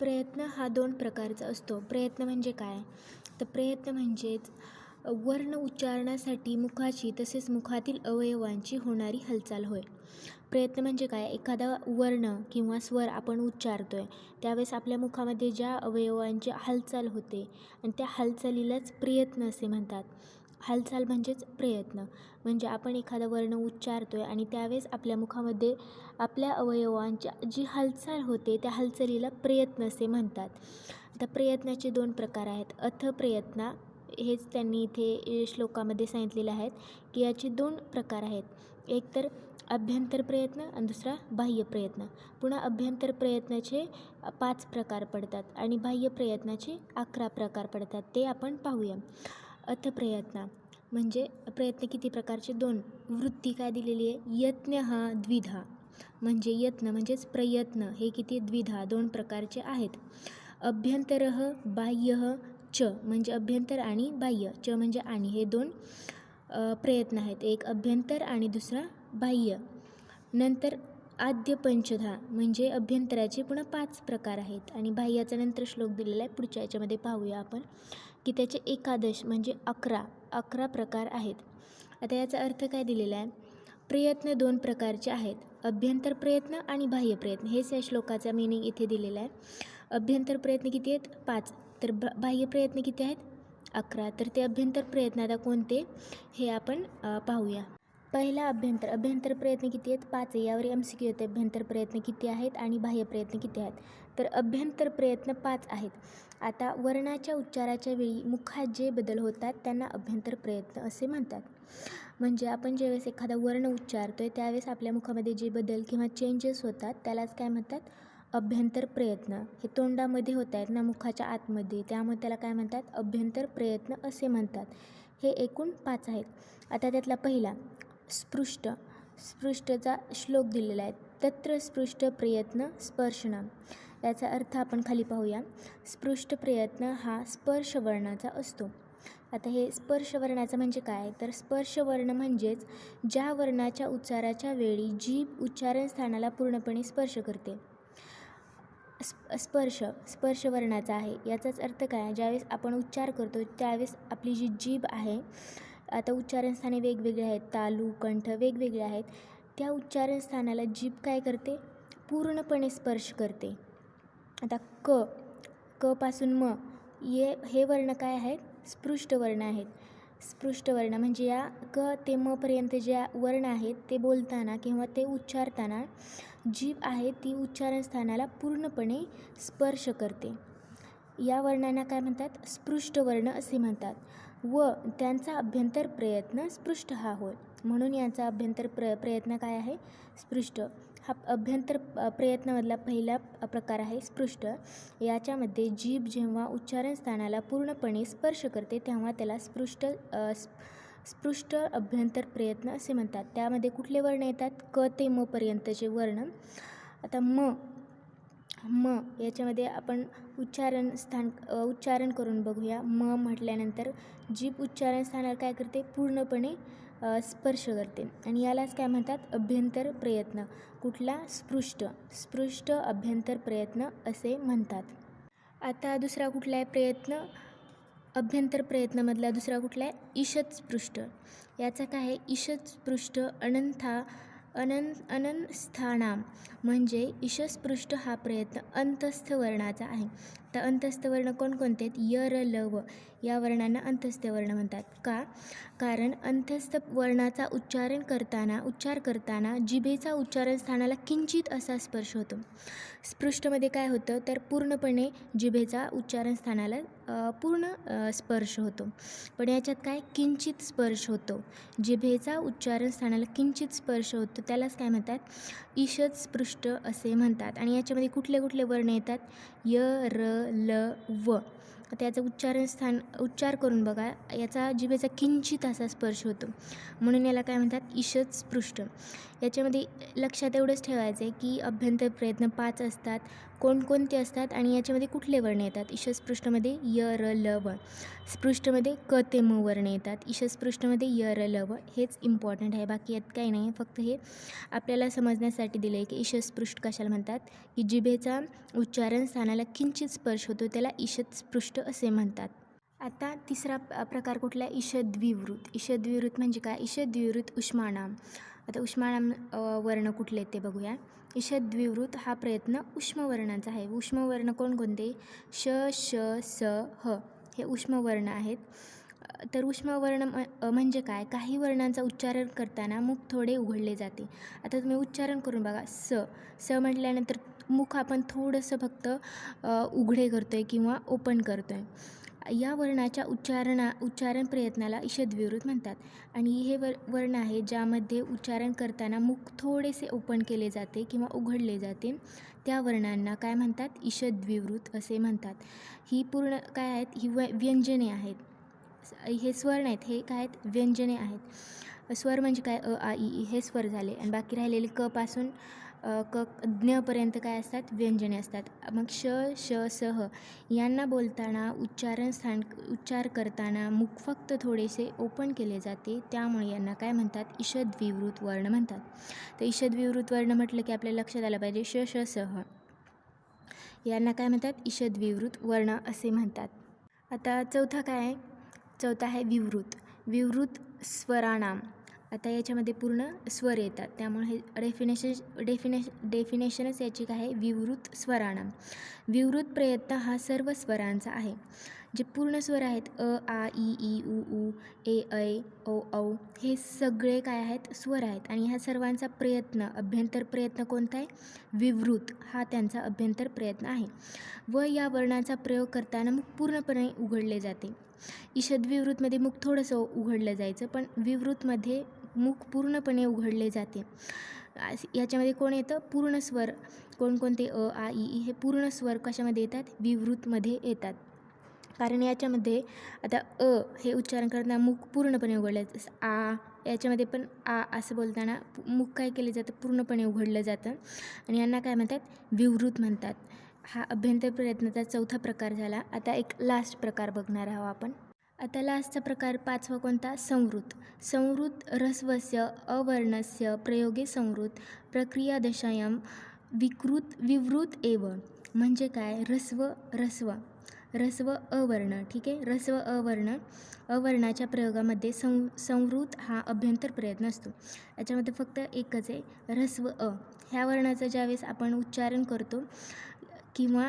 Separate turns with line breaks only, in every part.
प्रयत्न हा दोन प्रकारचा असतो. प्रयत्न म्हणजे काय? तर प्रयत्न म्हणजेच वर्ण उच्चारणासाठी मुखाची तसेच मुखातील अवयवांची होणारी हालचाल होय. प्रयत्न म्हणजे काय? एखादा वर्ण किंवा स्वर आपण उच्चारतो आहे त्यावेळेस आपल्या मुखामध्ये ज्या अवयवांची हालचाल होते आणि त्या हालचालीलाच प्रयत्न असे म्हणतात. हालचाल म्हणजेच प्रयत्न. म्हणजे आपण एखादा वर्ण उच्चारतो आहे आणि त्यावेळेस आपल्या मुखामध्ये आपल्या अवयवांच्या जी हालचाल होते त्या हालचालीला प्रयत्न असे म्हणतात. आता प्रयत्नाचे दोन प्रकार आहेत. अथ प्रयत्न हेच त्यांनी इथे श्लोकामध्ये सांगितलेले आहेत की याचे दोन प्रकार आहेत. एक तर अभ्यंतर प्रयत्न आणि दुसरा बाह्य प्रयत्न. पुन्हा अभ्यंतर प्रयत्नाचे पाच प्रकार पडतात आणि बाह्य प्रयत्नाचे अकरा प्रकार पडतात. ते आपण पाहूया. अथ प्रयत्न म्हणजे प्रयत्न किती प्रकारचे? दोन. वृत्ती काय दिलेली आहे? यत्न हा द्विधा. म्हणजे यत्न म्हणजेच प्रयत्न. हे किती? द्विधा. दोन प्रकारचे आहेत. अभ्यंतर बाह्य च. म्हणजे अभ्यंतर आणि बाह्य. च म्हणजे आणि. हे दोन प्रयत्न आहेत. एक अभ्यंतर आणि दुसरा बाह्य. नंतर आद्य पंचधा. म्हणजे अभ्यंतराचे पुन्हा पाच प्रकार आहेत. आणि बाह्याचा नंतर श्लोक दिलेला आहे. पुढच्या याच्यामध्ये पाहूया आपण. की त्याचे एकादश म्हणजे अकरा अकरा प्रकार आहेत. आता याचा अर्थ काय दिलेला आहे? प्रयत्न दोन प्रकारचे आहेत. अभ्यंतर प्रयत्न आणि बाह्य प्रयत्न. हेच या श्लोकाचा मिनिंग इथे दिलेला आहे. अभ्यंतर प्रयत्न किती आहेत? पाच. तर ब बाह्य प्रयत्न किती आहेत? अकरा. तर ते अभ्यंतर प्रयत्न आता कोणते? हे आपण पाहूया. पहिला अभ्यंतर. अभ्यंतर प्रयत्न किती आहेत? पाच आहे. यावर एम सी क्यू येते. अभ्यंतर प्रयत्न किती आहेत? आणि बाह्य प्रयत्न किती आहेत? तर अभ्यंतर प्रयत्न पाच आहेत. आता वर्णाच्या उच्चाराच्या वेळी मुखात जे बदल होतात त्यांना अभ्यंतर प्रयत्न असे म्हणतात. म्हणजे आपण ज्यावेळेस एखादा वर्ण उच्चारतो आहे त्यावेळेस आपल्या मुखामध्ये जे बदल किंवा चेंजेस होतात त्यालाच काय म्हणतात? अभ्यंतर प्रयत्न. हे तोंडामध्ये होत आहेत ना मुखाच्या आतमध्ये. त्यामुळे त्याला काय म्हणतात? अभ्यंतर प्रयत्न असे म्हणतात. हे एकूण पाच आहेत. आता त्यातला पहिला स्पृष्ट. स्पृष्टचा श्लोक दिलेला आहे. तत्र स्पृष्ट प्रयत्न स्पर्शना. याचा अर्थ आपण खाली पाहूया. स्पृष्ट प्रयत्न हा स्पर्शवर्णाचा असतो. आता हे स्पर्शवर्णाचं म्हणजे काय? तर स्पर्शवर्ण म्हणजेच ज्या वर्णाच्या उच्चाराच्या वेळी जीभ उच्चारण स्थानाला पूर्णपणे स्पर्श करते. स्पर्श स्पर्शवर्णाचा आहे. याचाच अर्थ काय? ज्यावेळेस आपण उच्चार करतो त्यावेळेस आपली जी जीभ आहे आता उच्चारण स्थाने वेगवेगळे आहेत. तालू कंठ वेगवेगळे आहेत. त्या उच्चारण स्थानाला जीभ काय करते? पूर्णपणे स्पर्श करते. आता क क पासून म ये हे वर्ण काय आहेत? स्पृष्ट वर्ण आहेत. स्पृष्ट वर्ण म्हणजे या क ते मपर्यंत ज्या वर्ण आहेत ते बोलताना किंवा ते उच्चारताना जीभ आहे ती उच्चारण स्थानाला पूर्णपणे स्पर्श करते. या वर्णांना काय म्हणतात? स्पृष्ट वर्ण असे म्हणतात. व त्यांचा अभ्यंतर प्रयत्न स्पृष्ट हा होय. म्हणून यांचा अभ्यंतर प्र प्रयत्न काय आहे? स्पृष्ट. हा अभ्यंतर प्रयत्नामधला पहिला प्रकार आहे स्पृष्ट. याच्यामध्ये जीभ जेव्हा उच्चारण स्थानाला पूर्णपणे स्पर्श करते तेव्हा त्याला स्पृष्ट स्पृष्ट अभ्यंतर प्रयत्न असे म्हणतात. त्यामध्ये कुठले वर्ण येतात? क ते म पर्यंतचे वर्ण. आता म म याच्यामध्ये आपण उच्चारण स्थान उच्चारण करून बघूया. म म्हटल्यानंतर जीभ उच्चारण स्थानाला काय करते? पूर्णपणे स्पर्श करते. आणि यालाच काय म्हणतात? अभ्यंतर प्रयत्न. कुठला? स्पृष्ट. स्पृष्ट अभ्यंतर प्रयत्न असे म्हणतात. आता दुसरा कुठला आहे? प्रयत्न. अभ्यंतर प्रयत्नामधला दुसरा कुठला आहे? ईषत स्पृष्ट. याचा काय आहे? ईषत स्पृष्ट अनंथा अनन अननस्थाना. म्हणजे ईशस्पृष्ट हा प्रयत्न अंतस्थ वर्णाचा आहे. तर अंतस्थ वर्ण कोणकोणते आहेत? यर लव या वर्णांना अंतस्थ वर्ण म्हणतात. का? कारण अंत्यस्थ वर्णाचा उच्चारण करताना उच्चार करताना जिभेचा उच्चारण स्थानाला किंचित असा स्पर्श होतो. स्पृष्टमध्ये काय होतं तर पूर्णपणे जिभेचा उच्चारण स्थानाला पूर्ण स्पर्श होतो. पण याच्यात काय? किंचित स्पर्श होतो. जिभेचा उच्चारण स्थानाला किंचित स्पर्श होतो. त्यालाच काय म्हणतात? ईषद स्पृष्ट असे म्हणतात. आणि याच्यामध्ये कुठले कुठले वर्ण येतात? य र ल व. त्याचं उच्चारण स्थान उच्चार करून बघा याचा जिभेचा किंचित असा स्पर्श होतो. म्हणून याला काय म्हणतात? ईशच स्पृष्ट याच्यामध्ये लक्षात एवढंच ठेवायचं आहे की अभ्यंतर प्रयत्न पाच असतात कोणकोणते असतात आणि याच्यामध्ये कुठले वर्ण येतात? ईशस्पृष्ठमध्ये य र ल व स्पृष्ठमध्ये क ते म वर्ण येतात. ईशस्पृष्ठमध्ये य र ल व हेच इम्पॉर्टंट आहे. बाकी यात काही नाही. आहे फक्त हे आपल्याला समजण्यासाठी दिलं आहे की ईशस्पृष्ठ कशाला म्हणतात? की जिभेचा उच्चारण स्थानाला किंचित स्पर्श होतो त्याला ईशत्स्पृष्ठ असे म्हणतात. आता तिसरा प्रकार कुठला? आहे ईषद्विवृत ईषद्विवृत म्हणजे काय? ईषद्विवृत उष्माणाम आता उष्माणाम वर्ण कुठले आहेत ते बघूया. ईषद्विवृत हा प्रयत्न उष्मवर्णाचा आहे. उष्मवर्ण कोणकोणते श श स ह हे उष्मवर्ण आहेत. तर उष्मवर्ण म- म्हणजे काय? काही वर्णांचा उच्चारण करताना मुख थोडे उघडले जाते. आता तुम्ही उच्चारण करून बघा. स स म्हटल्यानंतर मुख आपण थोडंसं फक्त उघडे करतो आहे किंवा ओपन करतो आहे या वर्णाच्या उच्चारणा उच्चारण प्रयत्नाला ईषद्विवृत म्हणतात. आणि हे वर वर्ण आहे ज्यामध्ये उच्चारण करताना मुख थोडेसे ओपन केले जाते किंवा उघडले जाते. त्या वर्णांना काय म्हणतात? ईषद्विवृत असे म्हणतात. ही पूर्ण काय आहेत? ही व व्यंजने आहेत. हे स्वर नाहीत हे काय आहेत? व्यंजने आहेत. स्वर म्हणजे काय? अ आ ई हे स्वर झाले. आणि बाकी राहिलेले क पासून क ज्ञपर्यंत काय असतात? व्यंजने असतात. मग श श स यांना बोलताना उच्चारण स्थान उच्चार करताना मुख फक्त थोडेसे ओपन केले जाते. त्यामुळे यांना काय म्हणतात? ईषद्विवृत वर्ण म्हणतात. तर ईषद्विवृत वर्ण म्हटलं की आपल्या लक्षात आलं पाहिजे. श श स यांना काय म्हणतात? ईषद्विवृत वर्ण असे म्हणतात. आता चौथा काय आहे? चौथा आहे विवृत. विवृत स्वराणाम. आता याच्यामध्ये पूर्ण स्वर येतात. त्यामुळे हे डेफिनेशन डेफिनेश डेफिनेशनच याची काय आहे? विवृत स्वराणाम विवृत प्रयत्न हा सर्व स्वरांचा आहे. जे पूर्ण स्वर आहेत अ आ ई ई उ ऊ ए ऐ ओ औ हे सगळे काय आहेत? स्वर आहेत. आणि ह्या सर्वांचा प्रयत्न अभ्यंतर प्रयत्न कोणता आहे? विवृत हा त्यांचा अभ्यंतर प्रयत्न आहे. व या वर्णाचा प्रयोग करताना मुख पूर्णपणे उघडले जाते. ईषदविवृतमध्ये मुख थोडंसं उघडलं जायचं पण विवृतमध्ये मुख पूर्णपणे उघडले जाते. याच्यामध्ये कोण येतं? पूर्ण स्वर. कोणकोणते अ आ ई हे पूर्ण स्वर कशामध्ये येतात? विवृतमध्ये येतात. कारण याच्यामध्ये आता अ हे उच्चारण करताना मुख पूर्णपणे उघडलं जातं. आ याच्यामध्ये पण आ असं बोलताना मुख काय केलं जातं? पूर्णपणे उघडलं जातं. आणि यांना काय म्हणतात? विवृत म्हणतात. हा अभ्यंतर प्रयत्नाचा चौथा प्रकार झाला. आता एक लास्ट प्रकार बघणार आहोत आपण. आता लास्टचा प्रकार पाचवा कोणता? संवृत. संवृत ह्रस्वस्य अवर्णस्य प्रयोगे संवृत. प्रक्रियादशायां विकृत विवृत एव. म्हणजे काय? ह्रस्व ह्रस्व. ह्रस्व अवर्ण. ठीक आहे? ह्रस्व अवर्ण. अवर्णाच्या प्रयोगामध्ये सं संवृत हा अभ्यंतर प्रयत्न असतो. याच्यामध्ये फक्त एकच आहे. ह्रस्व अ. ह्या वर्णाचं ज्यावेळेस आपण उच्चारण करतो किंवा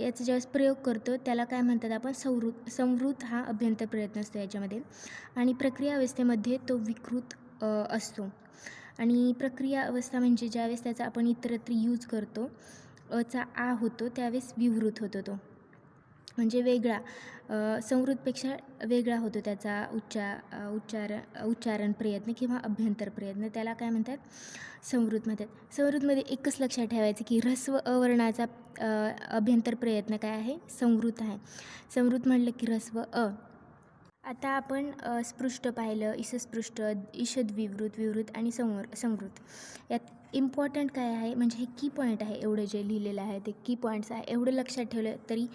याचा ज्यावेळेस प्रयोग करतो त्याला काय म्हणतात आपण संवृत संवृत हा अभ्यंतर प्रयत्न असतो याच्यामध्ये. आणि प्रक्रिया अवस्थेमध्ये तो विकृत असतो. आणि प्रक्रिया अवस्था म्हणजे ज्यावेळेस त्याचा आपण इतरत्र यूज करतो अचा आ होतो त्यावेळेस विवृत होतो तो. म्हणजे वेगळा. अ, वेगळा होतो त्याचा उच्चा उच्चार उच्चारण प्रयत्न किंवा अभ्यंतर प्रयत्न. त्याला काय म्हणतात? संवृत म्हणतात. संवृतमध्ये एकच लक्षात ठेवायचं की ह्रस्व अवर्णाचा अभ्यंतर प्रयत्न काय आहे? संवृत आहे. संवृत म्हटलं की ह्रस्व अ. आता आपण स्पृष्ट पाहिलं इसस्पृष्ट ईषद्विवृत विवृत आणि संवर संवृत यात इम्पॉर्टंट काय आहे? म्हणजे हे की पॉईंट आहे एवढं जे लिहिलेलं आहे. ते की पॉईंट्स आहे. एवढं लक्षात ठेवलं तरी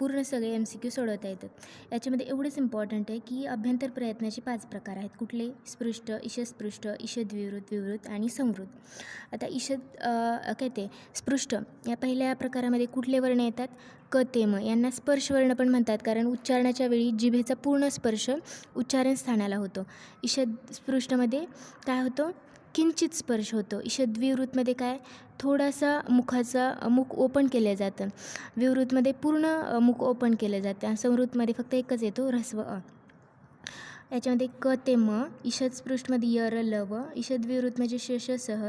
पूर्ण सगळे एम सी क्यू सोडवता येतात. याच्यामध्ये एवढंच इम्पॉर्टंट आहे की अभ्यंतर प्रयत्नाचे पाच प्रकार आहेत. कुठले? स्पृष्ट ईशस्पृष्ट ईषद्विवृत विवृत आणि संवृत आता ईषद काय ते? स्पृष्ट या पहिल्या प्रकारामध्ये कुठले वर्ण येतात? क ते यांना स्पर्शवर्ण पण म्हणतात. कारण उच्चारणाच्या वेळी जिभेचा पूर्ण स्पर्श उच्चारण स्थानाला होतो. ईषद स्पृष्टमध्ये काय होतं? किंचित स्पर्श होतो. ईषद्विवृतमध्ये काय? थोडासा मुखाचा मुख ओपन केलं जातं. विवृतमध्ये पूर्ण मुख ओपन केलं जातं. आणि फक्त एकच येतो ह्रस्व अ. याच्यामध्ये क ते म ईषदस्पृष्टमध्ये य र ल व. ईषदविवृत म्हणजे श सह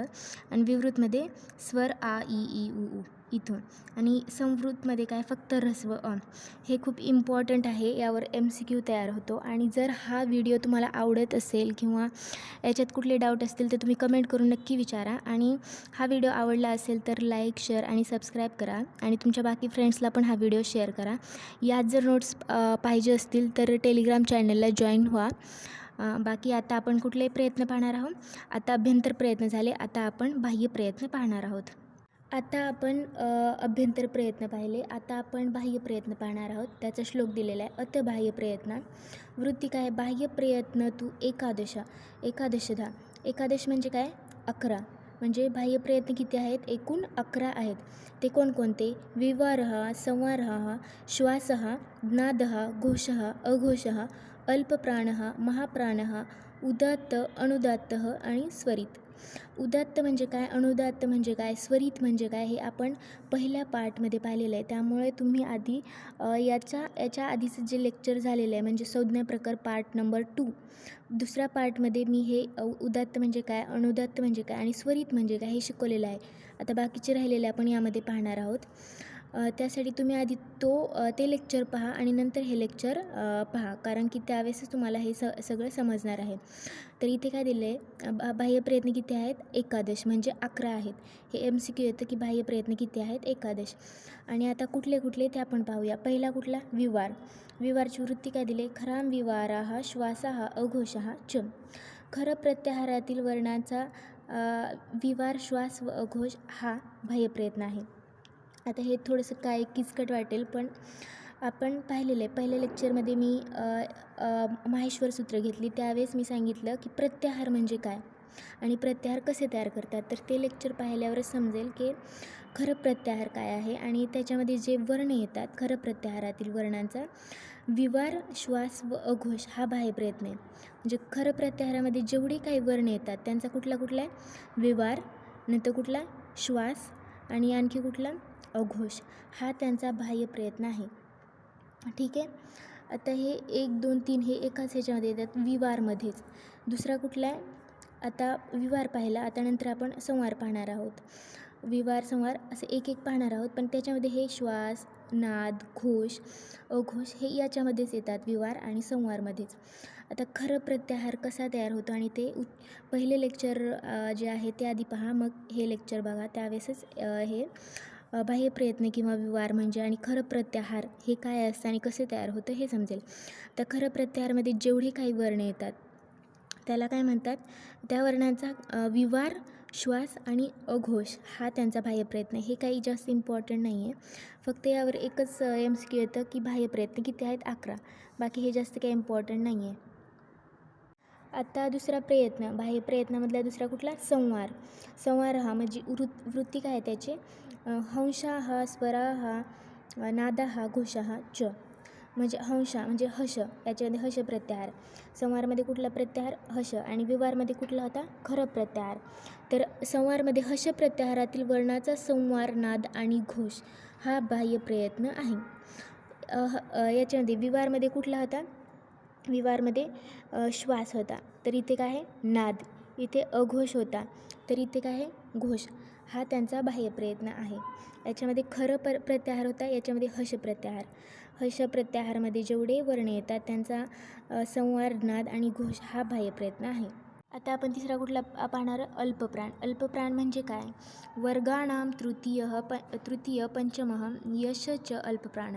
आणि विवृतमध्ये स्वर आ ई ई उ उ. इथून. आणि संवृत्तमध्ये काय? फक्त ह्रस्व अ हे खूप इम्पॉर्टंट आहे यावर एम सी क्यू तयार होतो. आणि जर हा व्हिडिओ तुम्हाला आवडत असेल किंवा याच्यात कुठले डाऊट असतील तर तुम्ही कमेंट करून नक्की विचारा. आणि हा व्हिडिओ आवडला असेल तर लाईक शेअर आणि सबस्क्राईब करा. आणि तुमच्या बाकी फ्रेंड्सला पण हा व्हिडिओ शेअर करा. यात जर नोट्स पाहिजे असतील तर टेलिग्राम चॅनलला जॉईन व्हा. बाकी आता आपण कुठले प्रयत्न पाहणार आहोत? आता अभ्यंतर प्रयत्न झाले. आता आपण बाह्य प्रयत्न पाहणार आहोत. आता आपण अभ्यंतर प्रयत्न पाहिले. आता आपण बाह्य प्रयत्न पाहणार आहोत. त्याचा श्लोक दिलेला आहे अत बाह्य प्रयत्न. वृत्ती काय? बाह्य प्रयत्न तू एकादश. एकादशधा एकादश म्हणजे काय? अकरा. म्हणजे बाह्य प्रयत्न किती आहेत? एकूण अकरा आहेत. ते कोणकोणते? विवारः संवारः श्वासः ज्ञादः घोषः अघोषः अल्पप्राणः महाप्राणः उदात्त अनुदात्त आणि स्वरित. उदात्त म्हणजे काय अनुदात्त म्हणजे काय स्वरित म्हणजे काय हे आपण पहिल्या पार्टमध्ये पाहिलेलं आहे. त्यामुळे तुम्ही आधी याच्या याच्या आधीचं जे लेक्चर झालेलं आहे म्हणजे संज्ञा प्रकार पार्ट नंबर टू दुसऱ्या पार्टमध्ये मी हे उदात्त म्हणजे काय अनुदात्त म्हणजे काय आणि स्वरित म्हणजे काय हे शिकवलेलं आहे. आता बाकीचे राहिलेले आपण यामध्ये पाहणार आहोत. त्यासाठी तुम्ही आधी तो ते लेक्चर पहा आणि नंतर हे लेक्चर पहा. कारण की त्यावेळेसच तुम्हाला हे स सगळं समजणार आहे. तर इथे काय दिलं आहे बाह्य प्रयत्न किती आहेत? एकादश. म्हणजे अकरा आहेत. हे एम सी क्यू येतं की बाह्य प्रयत्न किती आहेत? एकादश. आणि आता कुठले कुठले ते आपण पाहूया. पहिला कुठला? विवार. विवारची वृत्ती काय दिली? खराम विवाराहा श्वासाहा अघोषहा च. खरं प्रत्याहारातील वर्णाचा विवार श्वास व अघोष हा बाह्य प्रयत्न आहे. आता हे थोडंसं काय किचकट वाटेल पण आपण पाहिलेलं आहे. पहिल्या लेक्चरमध्ये मी माहेश्वर सूत्र घेतली. त्यावेळेस मी सांगितलं की प्रत्याहार म्हणजे काय आणि प्रत्याहार कसे तयार करतात? तर ते लेक्चर पाहिल्यावरच समजेल की खरं प्रत्याहार काय आहे आणि त्याच्यामध्ये जे वर्ण येतात खरं प्रत्याहारातील वर्णांचा विवार श्वास व अघोष हा बाह्य प्रयत्न आहे. म्हणजे खरं प्रत्याहारामध्ये जेवढे काही वर्ण येतात त्यांचा कुठला कुठला आहे? विवार नंतर कुठला? श्वास आणि आणखी कुठला? अघोष हा त्यांचा बाह्य प्रयत्न आहे. ठीक आहे? आता हे एक दोन तीन हे एकाच ह्याच्यामध्ये येतात. विवारमध्येच दुसरा कुठला आहे? आता विवार पाहिला. आता नंतर आपण संवार पाहणार आहोत. विवार संवार असे एक एक पाहणार आहोत. पण त्याच्यामध्ये हे श्वास नाद घोष अघोष हे याच्यामध्येच येतात. विवार आणि संवारमध्येच आता खरं प्रत्याहार कसा तयार होतो? आणि ते उ पहिले लेक्चर जे आहे ते आधी पहा. मग हे लेक्चर बघा. त्यावेळेसच हे बाह्य प्रयत्न किंवा विवार म्हणजे आणि खरं प्रत्याहार हे काय असतं आणि कसे तयार होतं हे समजेल. तर खरं प्रत्याहारमध्ये जेवढे काही वर्ण येतात त्याला काय म्हणतात? त्या वर्णांचा विवार श्वास आणि अघोष हा त्यांचा बाह्य प्रयत्न. हे काही जास्त इम्पॉर्टंट नाही आहे फक्त यावर एकच एम सी क्यू येतं की बाह्य प्रयत्न किती आहेत? अकरा. बाकी हे जास्त काही इम्पॉर्टंट नाही आहे आता दुसरा प्रयत्न. बाह्य प्रयत्नामधला दुसरा कुठला? संवार. संवार हा म्हणजे वृत् वृत्ती काय त्याचे त्याची. हंशाः स्वराः नादाः घोषाः च. म्हणजे हंशा म्हणजे हश याच्यामध्ये हश प्रत्याहार. संवारमध्ये कुठला प्रत्याहार? हश. आणि विवारमध्ये कुठला होता? खरं प्रत्याहार. तर संवारमध्ये हश प्रत्याहारातील वर्णाचा संवार नाद आणि घोष हा बाह्य प्रयत्न आहे. याच्यामध्ये विवारमध्ये कुठला होता? विवारमध्ये श्वास होता. तर इथे काय आहे? नाद. इथे अघोष होता. तर इथे काय आहे? घोष. हा त्यांचा बाह्य प्रयत्न आहे. याच्यामध्ये खरं पर प्रत्याहार होता याच्यामध्ये हश प्रत्याहार. हश प्रत्याहारमध्ये जेवढे वर्ण येतात त्यांचा संवार नाद आणि घोष हा बाह्य प्रयत्न आहे. आता आपण तिसरा कुठला पाहणार? अल्पप्राण. अल्पप्राण म्हणजे काय? वर्गाणाम तृतीय प तृतीय पंचमः यश च अल्पप्राण.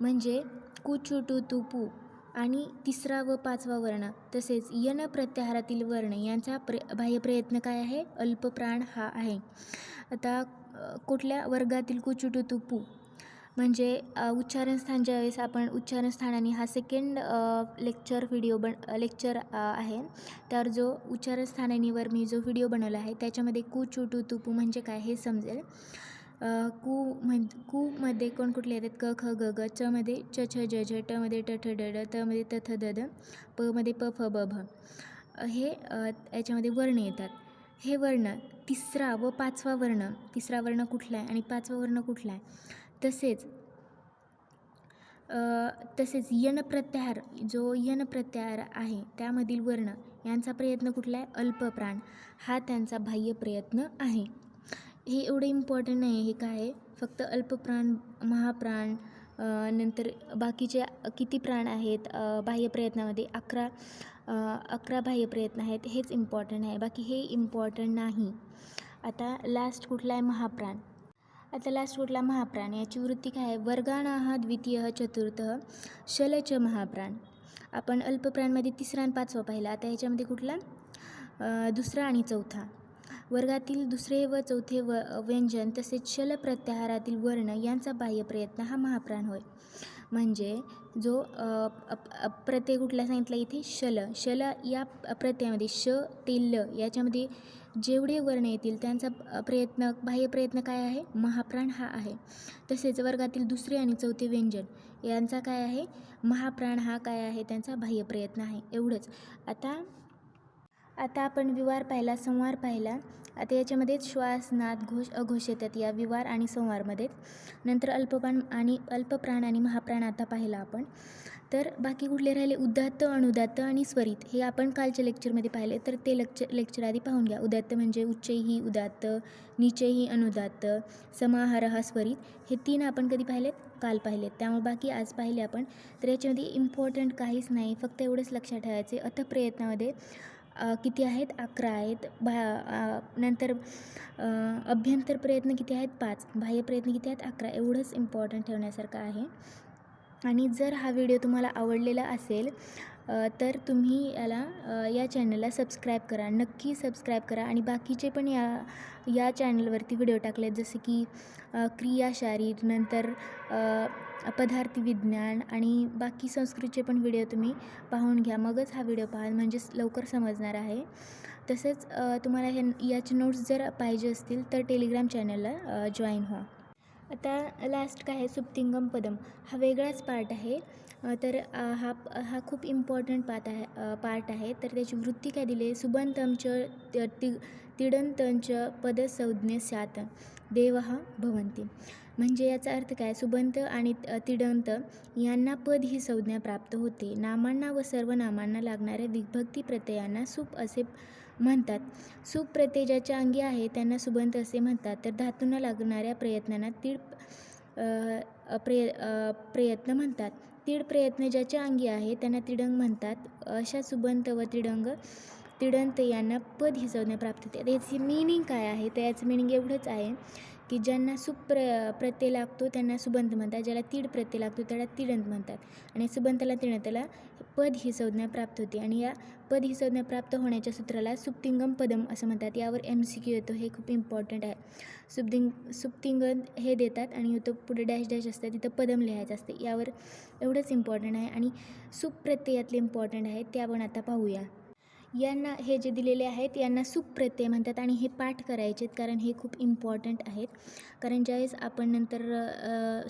म्हणजे कुचुटू तुपू आणि तिसरा व पाचवा वर्ण तसेच यन प्रत्याहारातील वर्ण यांचा प्र बाह्य प्रयत्न काय आहे? अल्पप्राण हा आहे. आता कुठल्या वर्गातील कुचुटू तुपू म्हणजे उच्चारणस्थान उच्चारण ज्यावेळेस आपण उच्चारणस्थानाने हा सेकंड लेक्चर व्हिडिओ बन लेक्चर आहे तर जो उच्चारणस्थानानीवर मी जो व्हिडिओ बनवला आहे त्याच्यामध्ये कु तुपू म्हणजे काय हे समजेल. कू म्हण कूमध्ये कोणकुठले येतात? क ख ग ग चमध्ये च छ ज झ टमध्ये ट ठ ड ड तमध्ये त थ द द पमध्ये प फ ब भ. हे याच्यामध्ये वर्ण येतात. हे वर्ण तिसरा व पाचवा वर्ण तिसरा वर्ण कुठला आहे आणि पाचवा वर्ण कुठला आहे? तसेच तसेच यन प्रत्याहार जो यन प्रत्याहार आहे त्यामधील वर्ण यांचा प्रयत्न कुठला आहे? अल्पप्राण हा त्यांचा बाह्य प्रयत्न आहे. हे एवढं इम्पॉर्टंट नाही आहे हे काय आहे. फक्त अल्पप्राण महाप्राण नंतर बाकीचे किती प्राण आहेत बाह्य प्रयत्नामध्ये अकरा अकरा बाह्य प्रयत्न आहेत हेच इम्पॉर्टंट आहे. बाकी हे इम्पॉर्टंट नाही. आता लास्ट कुठला आहे? महाप्राण. आता लास्ट कुठला महाप्राण. याची वृत्ती काय आहे? वर्गाणाः द्वितीय चतुर्थ शलच महाप्राण. आपण अल्पप्राणमध्ये तिसरा आणि पाचवा पाहिला. आता ह्याच्यामध्ये कुठला? दुसरा आणि चौथा. वर्गातील दुसरे व चौथे व व्यंजन तसेच शल प्रत्याहारातील वर्ण यांचा बाह्य प्रयत्न हा महाप्राण होय. म्हणजे जो अप- प्रत्यय कुठला सांगितला इथे? शल. शल या प्रत्ययामध्ये श ते ल याच्यामध्ये जेवढे वर्ण येतील त्यांचा प्रयत्न बाह्य प्रयत्न काय आहे? महाप्राण हा आहे. तसेच वर्गातील दुसरे आणि चौथे व्यंजन यांचा काय आहे? महाप्राण हा काय आहे? त्यांचा बाह्य प्रयत्न आहे. एवढंच. आता आता आपण विवार पाहिला संवार पाहिला. आता याच्यामध्ये श्वास नाद घोष अघोष येतात या विवार आणि संवारमध्ये नंतर अल्पपान आणि अल्पप्राण आणि महाप्राण आता पाहिला आपण. तर बाकी कुठले राहिले? उदात्त अनुदात्त आणि स्वरित. हे आपण कालच्या लेक्चरमध्ये पाहिले. तर ते लेक्चर लेक्चर आधी पाहून घ्या. उदात्त म्हणजे उच्चही उदात्त निचयही अनुदात्त समाहार हा स्वरित. हे तीन आपण कधी पाहिलेत? काल पाहिलेत. त्यामुळे बाकी आज पाहिले आपण. तर याच्यामध्ये इम्पॉर्टंट काहीच नाही. फक्त एवढंच लक्षात ठेवायचे अथ प्रयत्नामध्ये किती आहेत? अकरा आहेत. भा नंतर अभ्यंतर प्रयत्न किती आहेत? पाच. बाह्य प्रयत्न किती आहेत? अकरा. एवढंच इम्पॉर्टंट ठेवण्यासारखं आहे. आणि जर हा व्हिडिओ तुम्हाला आवडलेला असेल तर तुम्ही याला या चॅनलला सबस्क्राईब करा. नक्की सबस्क्राईब करा आणि बाकीचे पण या या चॅनलवरती व्हिडिओ टाकलेत जसे की क्रिया शारीर नंतर पदार्थ विज्ञान आणि बाकी संस्कृतचे पण व्हिडिओ तुम्ही पाहून घ्या. मगच हा व्हिडिओ पाहाल म्हणजेच लवकर समजणार आहे. तसेच तुम्हाला हे याचे नोट्स जर पाहिजे असतील तर टेलिग्राम चॅनलला जॉईन व्हा. आता लास्ट काय आहे? सुप्तिंगम पदम. हा वेगळाच पार्ट आहे. तर हा हा खूप इम्पॉर्टंट पार्ट आहे पार्ट आहे. तर त्याची वृत्ती काय दिली? आहे सुबंतमच ति तिडंतंच पदसंज्ञे स्यात. देवः भवंती म्हणजे याचा अर्थ काय? सुबंत आणि तिडंत यांना पद ही संज्ञा प्राप्त होते. नामांना व सर्व नामांना लागणाऱ्या विभक्ती प्रत्ययांना सुप असे म्हणतात. सुप प्रत्यय ज्याच्या अंगी आहे त्यांना सुबंत असे म्हणतात. तर धातूंना लागणाऱ्या प्रयत्नांना तीड प्रय प्रयत्न म्हणतात. तीड प्रयत्न ज्याच्या अंगी आहे त्यांना तिडंग म्हणतात. अशा सुबंत व तिडंग तिडंत यांना पद ही संज्ञा प्राप्त होते. आता मीनिंग मिनिंग काय आहे? तर याचं मिनिंग एवढंच आहे. की ज्यांना सुप्र प्रत्यय लागतो त्यांना सुबंत म्हणतात. ज्याला तीड प्रत्यय लागतो त्याला तिडंत म्हणतात. आणि सुबंताला तिणंतला पद ही संज्ञा प्राप्त होते. आणि या पद ही संज्ञा प्राप्त होण्याच्या सूत्राला सुप्तिंगम पदम असं म्हणतात. यावर एम सी क्यू येतो हे खूप इम्पॉर्टंट आहे. सुप्तिंग सुप्तिंगम हे देतात आणि तो पुढे डॅश डॅश असतं. तिथं पदम लिहायचं असते. यावर एवढंच इम्पॉर्टंट आहे. आणि सुप्रत्ययातले इम्पॉर्टंट आहे ते आपण आता पाहूया. यांना हे जे दिलेले आहेत यांना सुप्रत्यय म्हणतात आणि हे पाठ करायचेत कारण हे खूप इम्पॉर्टंट आहेत. कारण ज्यावेळेस आपण नंतर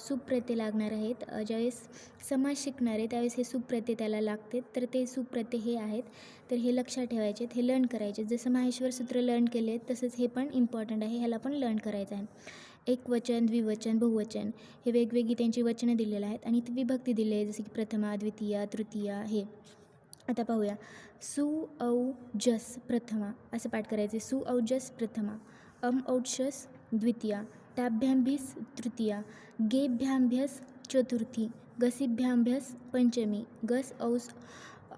सुप्रत्यय लागणार आहेत ज्यावेळेस समाज शिकणार आहे त्यावेळेस हे सुप्रत्यय त्याला लागते. तर ते सुप्रत्यय हे आहेत. तर हे लक्षात ठेवायचे आहेत हे लर्न करायचे आहेत. जसं माहेश्वर सूत्र लर्न केले तसंच हे पण इम्पॉर्टंट आहे. ह्याला पण लर्न करायचं आहे. एक वचन द्विवचन बहुवचन हे वेगवेगळी त्यांची वचनं दिलेली आहेत आणि विभक्ती दिली आहे. जसे की प्रथमा द्वितीया तृतीया हे. आता पाहूया. सु औ जस प्रथमा असं पाठ करायचे. सु औ जस प्रथमा अम औक्षस द्वितीया टाभ्याम्भीस तृतीया गेभ्यांभ्यस चतुर्थी गसिभ्यांभ्यस पंचमी गस औस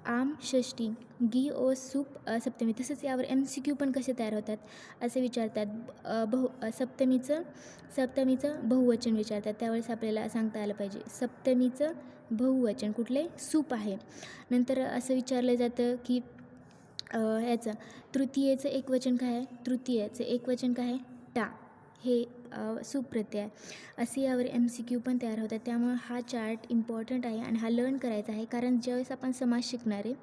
आम षष्टी गी ओ सूप सप्तमी. तसंच यावर एम सी क्यू पण कसे तयार होतात असे विचारतात. बहु सप्तमीचं सप्तमीचं बहुवचन विचारतात. त्यावेळेस आपल्याला सांगता आलं पाहिजे. सप्तमीचं बहुवचन कुठले? सूप आहे. नंतर असं विचारलं जातं की ह्याचं तृतीयेचं एक वचन काय आहे? तृतीयेचं एक वचन काय आहे? टा. हे अ, सुप्रत्यय आहे. असे यावर एम सी क्यू पण तयार होतात. त्यामुळे हा चार्ट इम्पॉर्टंट आहे आणि हा लर्न करायचा आहे. कारण ज्यावेळेस आपण समाज शिकणार आहे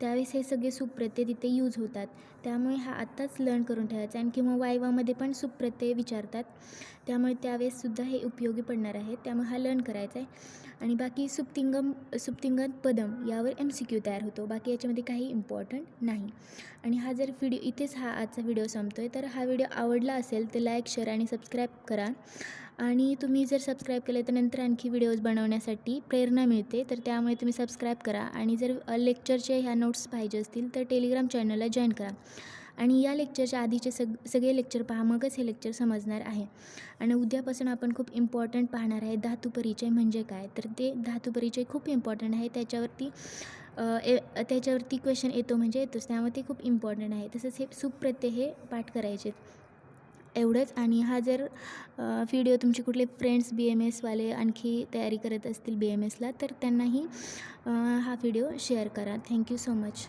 त्यावेळेस हे सगळे सुप्रत्यय तिथे यूज होतात. त्यामुळे हा आत्ताच लर्न करून ठेवायचा आणि किंवा वायवामध्ये पण सुप्रत्यय विचारतात. त्यामुळे त्यावेळेससुद्धा हे उपयोगी पडणार आहे. त्यामुळे हा लर्न करायचा आहे. आणि बाकी सुप्तिंगम सुप्तिंगम पदम यावर एम सी क्यू तयार होतो. बाकी याच्यामध्ये काही इम्पॉर्टंट नाही. आणि हा जर व्हिडिओ इथेच हा आजचा व्हिडिओ संपतो आहे तर हा व्हिडिओ आवडला असेल तर लाईक शेअर आणि सबस्क्राईब करा. आणि तुम्ही जर सबस्क्राईब केलं तर नंतर आणखी व्हिडिओज बनवण्यासाठी प्रेरणा मिळते. तर त्यामुळे तुम्ही सबस्क्राईब करा. आणि जर लेक्चरचे ह्या नोट्स पाहिजे असतील तर टेलिग्राम चॅनलला जॉईन करा. आणि या लेक्चरच्या आधीचे सग सगळे लेक्चर पहा. मगच हे लेक्चर समजणार आहे. आणि उद्यापासून आपण खूप इम्पॉर्टंट पाहणार आहे धातू परिचय म्हणजे काय? तर ते धातू परिचय खूप इम्पॉर्टंट आहे. त्याच्यावरती ए त्याच्यावरती क्वेश्चन येतो म्हणजे येतोच. त्यामुळे ते खूप इम्पॉर्टंट आहे. तसंच हे सुप्रत्यय हे पाठ करायचे एवढंच. आणि हा जर व्हिडिओ तुमचे कुठले फ्रेंड्स बी एम एसवाले आणखी तयारी करत असतील बी एम एसला तर त्यांनाही हा व्हिडिओ शेअर करा. Thank you so much